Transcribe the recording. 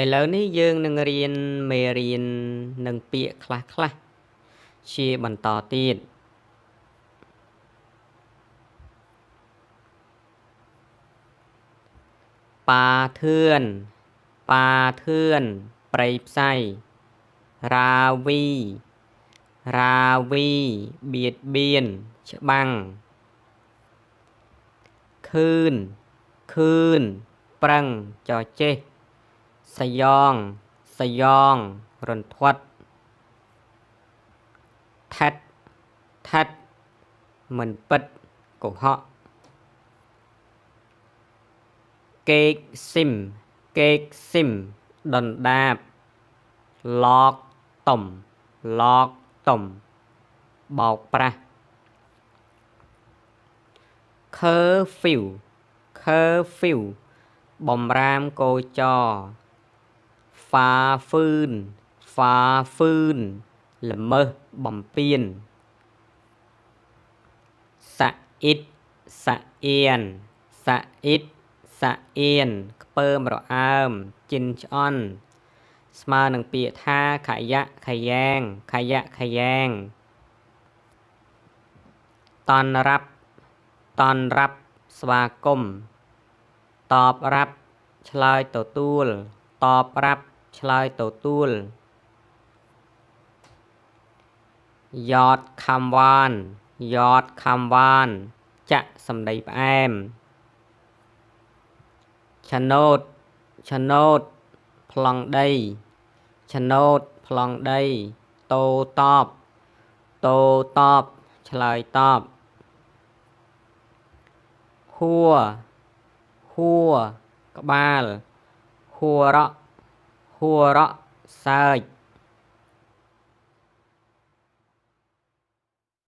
ឥឡូវនេះយើងនឹងរៀនមេរៀននឹងពាក្យខ្លះខ្លះៗជាបន្តទៀតប៉ាធឿនប៉ាធឿនព្រៃផ្សៃរាវីរាវីបៀតបៀនច្បាំងខឿនខឿនប្រឹងចចេះ សយ៉ងសយ៉ងរន្ធត់ថិតថិតមិនពិតកុហកកេកស៊ីមកេកស៊ីមដណ្ដាបឡកតុំឡកតុំបោកប្រាស់ curfew curfew បំរាមកោចរ ហ្វាហ្វឺនហ្វាហ្វឺនល្មើសបំពានសាអ៊ីតសាអៀនសាអ៊ីតសាអៀនខ្ពើមរអើមជិនឆ្អន់ស្មើនឹងពាក្យថាខយៈខយ៉ងខយៈខយ៉ងតនរាប់តនរាប់ស្វាគមន៍តបរាប់ ឆ្លើយទទួល តបរាប់ ឆ្លើយទទួលយ៉តខំវានយ៉តខំវានចាក់សម្ដីផ្អែមឆ្នោតឆ្នោតប្លង់ដីឆ្នោតប្លង់ដីតោតបតោតបឆ្លើយតបហួរហួរក្បាលហួរ រកហួររកសើច